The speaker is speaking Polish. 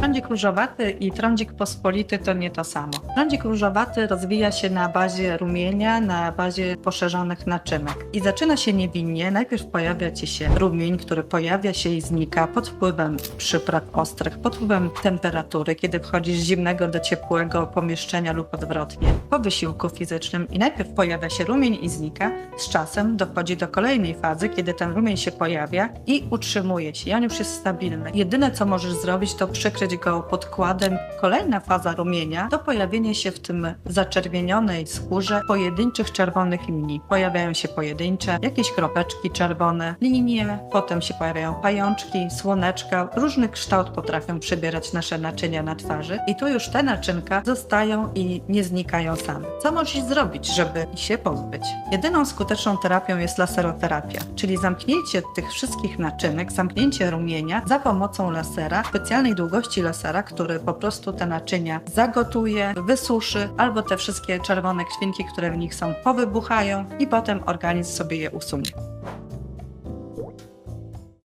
Trądzik różowaty i trądzik pospolity to nie to samo. Trądzik różowaty rozwija się na bazie rumienia, na bazie poszerzonych naczynek. I zaczyna się niewinnie. Najpierw pojawia ci się rumień, który pojawia się i znika pod wpływem przypraw ostrych, pod wpływem temperatury, kiedy wchodzisz z zimnego do ciepłego pomieszczenia lub odwrotnie, po wysiłku fizycznym. I najpierw pojawia się rumień i znika. Z czasem dochodzi do kolejnej fazy, kiedy ten rumień się pojawia i utrzymuje się. I on już jest stabilny. Jedyne, co możesz zrobić, to przykryć go podkładem. Kolejna faza rumienia to pojawienie się w tym zaczerwienionej skórze pojedynczych czerwonych linii. Pojawiają się pojedyncze, jakieś kropeczki czerwone, linie, potem się pojawiają pajączki, słoneczka. Różny kształt potrafią przybierać nasze naczynia na twarzy i tu już te naczynka zostają i nie znikają same. Co możesz zrobić, żeby się pozbyć? Jedyną skuteczną terapią jest laseroterapia, czyli zamknięcie tych wszystkich naczynek, zamknięcie rumienia za pomocą lasera, specjalnej długości lasera, który po prostu te naczynia zagotuje, wysuszy, albo te wszystkie czerwone krwinki, które w nich są, powybuchają i potem organizm sobie je usunie.